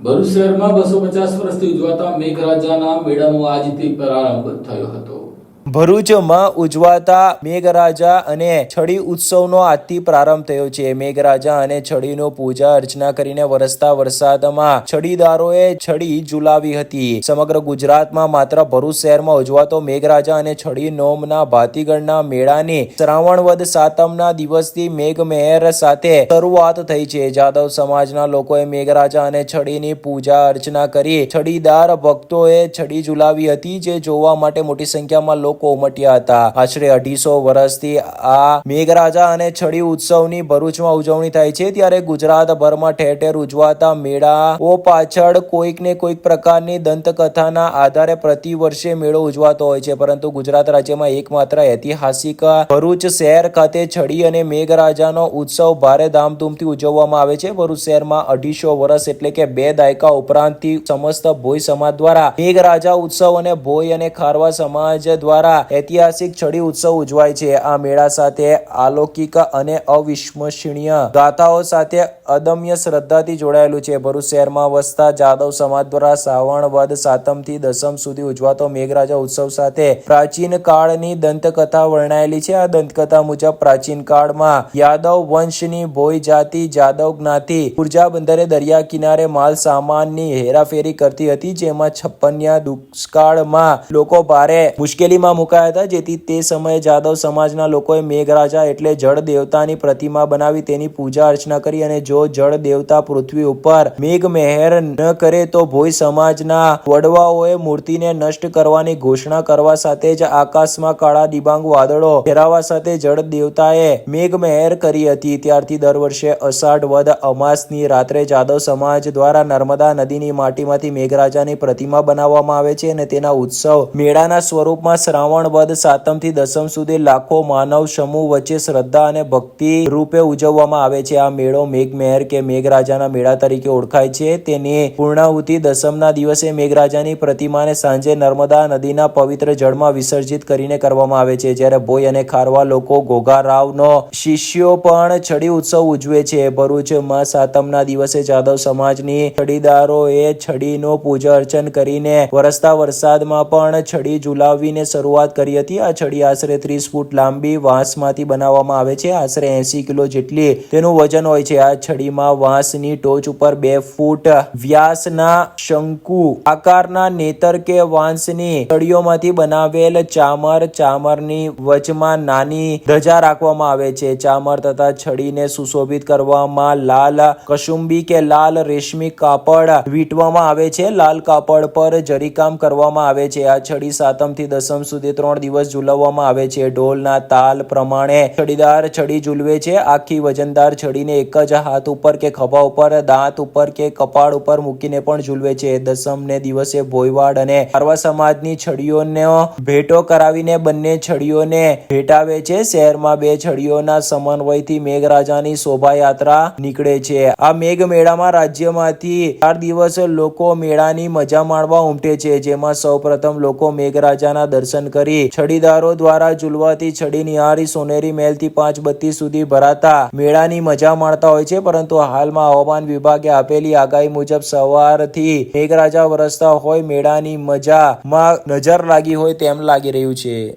ભરૂચ શહેરમાં બસો પચાસ વર્ષથી ઉજવાતા મેઘરાજાના મેળાનો આજથી પ્રારંભ થયો હતો. ભરૂચમાં ઉજવાતા મેઘરાજા અને છડી ઉત્સવનો આજથી પ્રારંભ થયો છે. મેઘરાજા અને છડીનો પૂજા અર્ચના કરીને વરસતા વરસાદમાં છડીદારોએ છડી ઝુલાવી હતી. સમગ્ર ગુજરાતમાં માત્ર ભરૂચ શહેરમાં ઉજવાતો મેઘરાજા અને છડી નોમના ભાતીગઢના મેળાની શ્રાવણ વદ સાતમના દિવસથી મેઘમહેર સાથે શરૂઆત થઈ છે. જાદવ સમાજના લોકોએ મેઘરાજા અને છડીની પૂજા અર્ચના કરી છડીદાર ભક્તોએ છડી ઝુલાવી હતી, જે જોવા માટે મોટી સંખ્યામાં લોકો ઉમટ્યા હતા. આશરે અઢીસો વર્ષથી આ મેઘરાજા અને છડી ઉત્સવની ભરૂચમાં ઉજવણી થાય છે ત્યારે ગુજરાતભરમાં ઠેર ઠેર ઉજવાતા મેળાઓ પાછળ કોઈક ને કોઈક પ્રકારની દંતકથાના આધારે પ્રતિ વર્ષે મેળો ઉજવાતો હોય છે. પરંતુ ગુજરાત રાજ્યમાં એકમાત્ર ઐતિહાસિક ભરૂચ શહેર ખાતે છડી અને મેઘરાજાનો ઉત્સવ ભારે ધામધૂમથી ઉજવવામાં આવે છે. ભરૂચ શહેરમાં અઢીસો વર્ષ એટલે કે બે દાયકા ઉપરાંતથી સમસ્ત ભોઈ સમાજ દ્વારા મેઘરાજા ઉત્સવ અને ભોઈ અને ખારવા સમાજ દ્વારા ઐતિહાસિક છડી ઉત્સવ ઉજવાય છે. આ મેળા સાથે અલૌકિક અને અવિસ્મરણીય ગાથાઓ સાથે અદમ્ય શ્રદ્ધાથી જોડાયેલું છે. ભરૂચ શહેરમાં વસતા જાદવ સમાજ દ્વારા શ્રાવણ વદ સાતમથી દસમ સુધી ઉજવાતો મેઘરાજા ઉત્સવ સાથે પ્રાચીન કાળની દંતકથા વર્ણાયેલી છે. આ દંતકથા મુજબ પ્રાચીન કાળમાં યાદવ વંશની ભોય જાતિ, જાદવ જ્ઞાતિ ઊર્જા બંદરે દરિયા કિનારે માલ સામાનની હેરાફેરી કરતી હતી, જેમાં છપ્પનિયા દુષ્કાળમાં લોકો ભારે મુશ્કેલીમાં મુકાયા હતા, જેથી તે સમયે જાદવ સમાજના લોકોએ મેઘરાજા એટલે જળ દેવતાની પ્રતિમા બનાવી તેની પૂજા અર્ચના કરી અને જો જળ દેવતા પૃથ્વી ઉપર મેઘ મહેર ન કરે તો ભોઈ સમાજના વડવાઓએ મૂર્તિને નષ્ટ કરવાની ઘોષણા કરવા સાથે જ આકાશમાં કાળા દિબાંગ વાદળો ફેરાવા સાથે જળ દેવતાએ મેઘ મહેર કરી હતી. ત્યારથી દર વર્ષે અષાઢ વદ અમાસની રાત્રે જાદવ સમાજ દ્વારા નર્મદા નદીની માટીમાંથી મેઘરાજાની પ્રતિમા બનાવવામાં આવે છે અને તેના ઉત્સવ મેળાના સ્વરૂપમાં શ્રાવણ વદ સાતમથી દસમ સુધી લાખો માનવ સમૂહ વચ્ચે શ્રદ્ધા અને ભક્તિ રૂપે ઉજવવામાં આવે છે. આ મેળો મેઘમહેર કે મેઘરાજાના મેળા તરીકે ઓળખાય છે. તેની પૂર્ણાહુતિ દસમના દિવસે મેઘરાજાની પ્રતિમાને સાંજે નર્મદા નદીના પવિત્ર જળમાં વિસર્જિત કરીને કરવામાં આવે છે. જ્યારે ભોય અને ખારવા લોકો ઘોઘારાવનો શિષ્યો પણ છડી ઉત્સવ ઉજવે છે. ભરૂચમાં સાતમના દિવસે જાદવ સમાજની છડીદારોએ છડીનો પૂજા અર્ચન કરીને વરસતા વરસાદમાં પણ છડી ઝુલાવીને શરૂઆત કરી હતી. આ છડી આશરે ત્રીસ ફૂટ લાંબી વાંસમાંથી બનાવવામાં આવે છે. આશરે એસી કિલો જેટલી તેનું વજન હોય છે. આ છડીમાં વાંસની ટોચ ઉપર બે ફૂટ વ્યાસના શંકુ આકારના નેતર કે વાંસની છડીઓમાંથી બનાવેલ ચામર, ચામરની વચમાં નાની ધજા રાખવામાં આવે છે. ચામર તથા છડીને સુશોભિત કરવામાં લાલ કસુંબી કે લાલ રેશમી કાપડ વીંટવામાં આવે છે. લાલ કાપડ પર જરીકામ કરવામાં આવે છે. આ છડી સાતમથી દસમ સુધી ત્રણ દિવસ ઝૂલવવામાં આવે છે. ઢોલના તાલ પ્રમાણે છડીદાર છડી ઝૂલવે છે. આખી વજનદાર છડીને એક જ હાથ ઉપર કે ખભા ઉપર, દાંત ઉપર કે કપાળ ઉપર મૂકીને પણ ઝૂલવે છે. દસમને દિવસે ભોયવાડ અને ખારવા સમાજની છડીઓનો ભેટો કરાવીને બંને છડીઓને ભેટાવે છે. શહેરમાં બે છડીઓના સમન્વયથી મેઘરાજાની શોભાયાત્રા નીકળે છે. આ મેઘ મેળામાં રાજ્યમાંથી ચાર દિવસ લોકો મેળાની મજા માણવા ઉમટે છે, જેમાં સૌપ્રથમ લોકો મેઘરાજાના દર્શન કરી. છડીદારો દ્વારા ઝૂલવાથી છડી નિહારી સોનેરી મહેલથી પાંચ બત્તી સુધી ભરાતા મેળાની મજા માણતા હોય છે, પરંતુ હાલમાં હવામાન વિભાગે આપેલી આગાહી મુજબ સવારથી મેઘરાજા વરસતા હોય, મેળાની મજામાં નજર લાગી હોય તેમ લાગી રહ્યું છે.